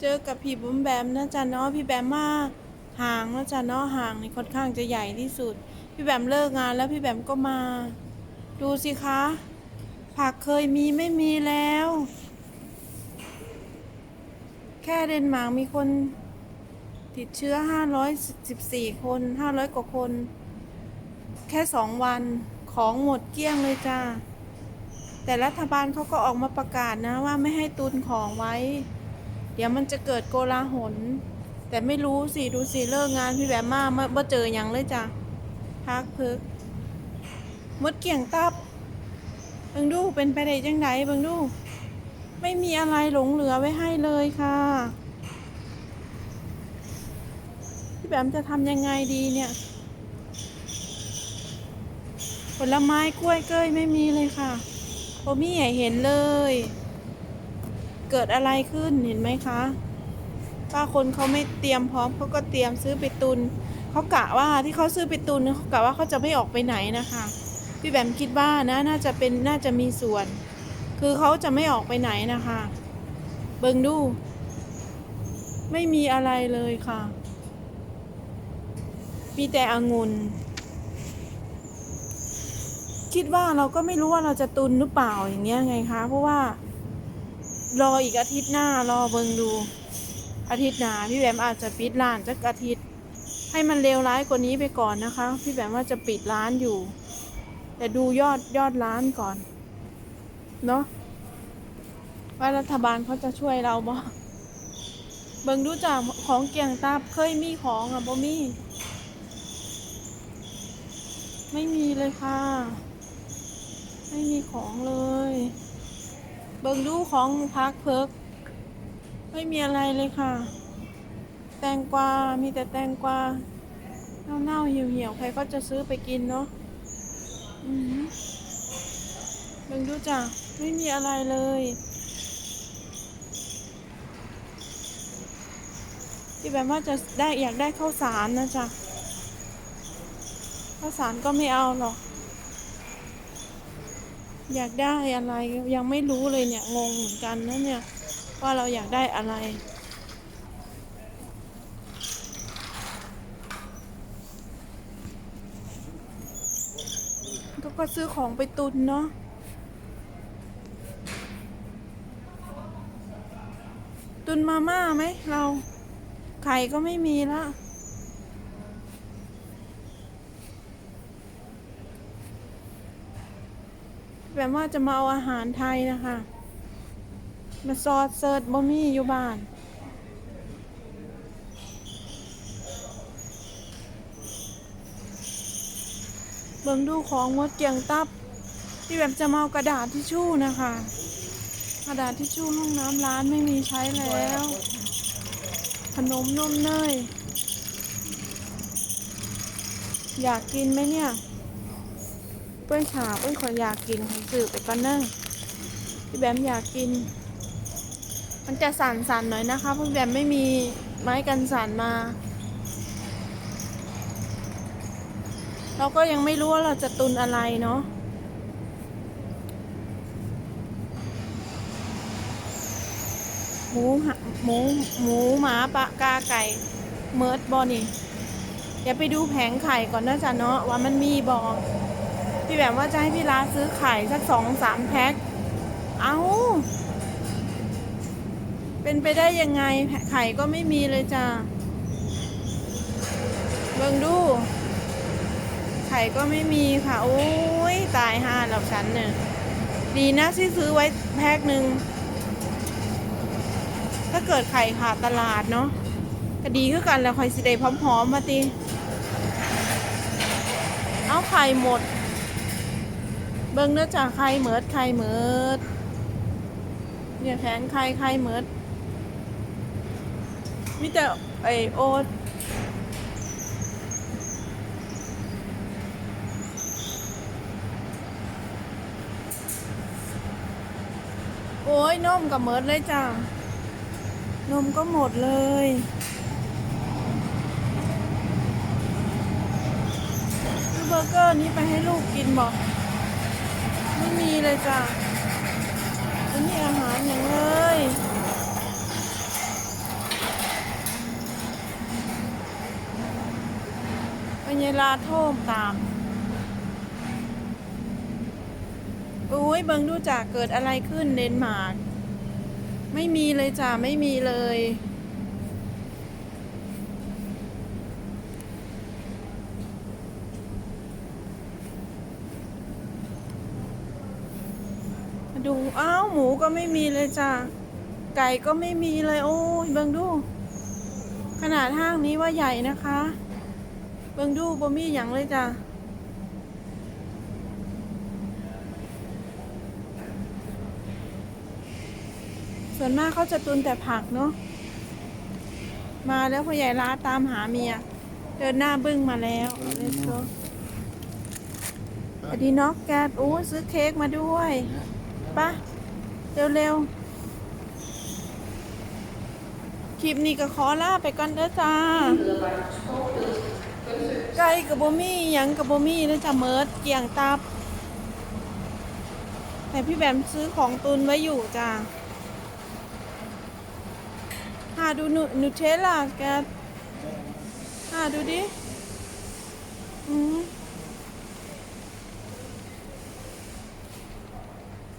เจอกับพี่บุ๋มแบมนะจ๊ะเนาะพี่แบมมาห่างนะจ๊ะเนาะห่างนี่ค่อนข้างจะใหญ่ที่สุด พี่แบมเลิกงานแล้วพี่แบมก็มา ดูสิคะ ผักเคยมีไม่มีแล้ว แค่เดนมาร์กมีคน ติดเชื้อ 514 คน 500 กว่าคน แค่สองวันของหมดเกลี้ยงเลยจ้าแต่รัฐบาลเขาก็ออกมาประกาศนะว่าไม่ให้ตุนของไว้ เดี๋ยวมันจะเกิดโกลาหล แต่ไม่รู้สิ ดูสิ เลิกงานพี่แบบมาเมื่อเมื่อเจออย่างเลยจ้ะพักเพิกมดเกี่ยงตับเบิ่งดูเป็นไปได้จังไดเบิ่งดู ไม่มีอะไรหลงเหลือไว้ให้เลยค่ะ พี่แบมจะทำยังไงดีเนี่ย ผลไม้กล้วยเก้ยไม่มีเลยค่ะโอมี่ให้เห็นเลย เกิดอะไรขึ้นเห็นไหมคะป้าคนเขาไม่เตรียมพร้อมเขาก็เตรียมซื้อไปตุนเขากะว่าที่เขาซื้อไปตุนเขากะว่าเขาจะไม่ออกไปไหนนะคะ พี่แบมคิดว่านะน่าจะเป็นน่าจะมีส่วน คือเขาจะไม่ออกไปไหนนะคะ เบิงดู ไม่มีอะไรเลยค่ะ มีแต่องุ่นคิดว่าเราก็ไม่รู้ว่าเราจะตุนหรือเปล่าอย่างเงี้ยไงคะ เพราะว่า รออีกอาทิตย์หน้ารอเบิงดู อาทิตย์หน้าพี่แบมอาจจะปิดร้านจักอาทิตย์ ให้มันเลวร้ายกว่านี้ไปก่อนนะคะ พี่แบมว่าจะปิดร้านอยู่ แต่ดูยอดยอดร้านก่อน เนาะว่ารัฐบาลเขาจะช่วยเราบ่เบิงดูจากของเกี่ยงตาเคยมีของอะบ่มีไม่มีเลยค่ะ ไม่มีของเลย เบิ่งดูของพักเพิกไม่มีอะไรเลยค่ะ แตงกวา มีแต่แตงกวา เน่าๆเหี่ยวๆ ใครก็จะซื้อไปกินเนาะอือหือเบิ่งดูจ้ะ ไม่มีอะไรเลยที่แบบว่าจะได้อยากได้ข้าวสารนะจ๊ะข้าวสารก็ไม่เอาหรอก อยากได้อะไรยังไม่รู้เลยเนี่ยงงเหมือนกันนะเนี่ยว่าเราอยากได้อะไร ก็ก็ซื้อของไปตุนเนาะตุนมาม่าไหมเราไข่ก็ไม่มีแล้ว แบบว่าจะมาเอาอาหารไทยนะคะ มาซอสเซิร์ชบ่มีอยู่บ้าน เบิ่งดูของมดเกียงตับ ที่แบบจะมาเอากระดาษทิชชู่นะคะ กระดาษทิชชู่ห้องน้ำร้านไม่มีใช้แล้ว ขนมนมเนยอยากกินไหมเนี่ย เพื่อนขาเพื่อนขออยากกินของสื่อไปก่อนเนอะพี่แบมอยากกิน มันจะสั่นๆหน่อยนะคะเพราะพี่แบมไม่มีไม้กันสั่นมา เราก็ยังไม่รู้ว่าเราจะตุนอะไรเนาะหมูหหมูหมูหมาปลากาไก่เมิร์ดบอนี่เดี๋ยวไปดูแผงไข่ก่อนนะจ๊ะเนาะว่ามันมีบอ พี่แบบว่าจะให้พี่ร้านซื้อไข่สักสองสามแพ็ค เอาเป็นไปได้ยังไงไข่ก็ไม่มีเลยจ้าเบิ่งดู ไข่ก็ไม่มีค่ะ โอ้ย ตายห่าแล้วฉันเนี่ยดีนะที่ซื้อไว้แพ็คหนึ่ง ถ้าเกิดไข่ขาดตลาดเนาะก็ดีขึ้นกันแล้วคอยสิเดย์พร้อมๆมาตีเอาไข่หมด บิ่งเนื้อจากไข่เหมิดไข่เหมิดเนี่ยแผงไข่ไข่เหมิดมีแต่ไอโอ๊ตโอ้ยนมกับเหมิดเลยจ้ะนมก็หมดเลยซื้อเบอร์เกอร์นี้ไปให้ลูกกินบอก ไม่มีเลยจ้ะไม่มีอาหารอย่างเลยเป็นเวลาโทมตามอุ้ยเบิงดูจ่าเกิดอะไรขึ้นเดนมาร์กไม่มีเลยจ้ะไม่มีเลย ดูอ้าวหมูก็ไม่มีเลยจ้ะไก่ก็ไม่มีเลย โอ้ยเบิงดู ขนาดห้างนี้ว่าใหญ่นะคะ เบิงดูบ่มีอย่างเลยจ้ะส่วนมากเขาจะตุนแต่ผักเนาะมาแล้วพ่อใหญ่ร้าตามหาเมีย เดินหน้าบึ้งมาแล้วเลสโกอดีน็อกแกดโอ้ซื้อเค้กมาด้วย ปะเร็วๆ คลิปนี้ก็ขอลาไปก่อนเด้อจ้า ไก่กับบมี่ยังกับบมี่นะจ้ะเมิร์ดเกี่ยงตับ แต่พี่แบมซื้อของตุนไว้อยู่จ้าหาดูนูนูเทลล่าแกหาดูดิ อืม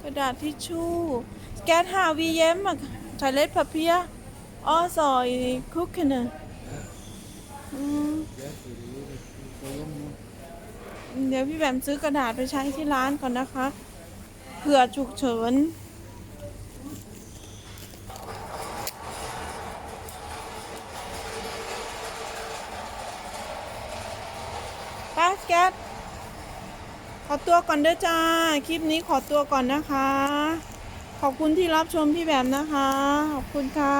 ระดาษทิชชู่ แกหาวีเย็มอะทอยเล็ตพับเพียอ้อซอยคุกเนอเดี๋ยวพี่แบมซื้อกระดาษไปใช้ที่ร้านก่อนนะคะเผื่อฉุกเฉินป้าแก๊ส ขอตัวก่อนเด้อจ้า คลิปนี้ขอตัวก่อนนะคะ ขอบคุณที่รับชมพี่แบบนะคะ ขอบคุณค่ะ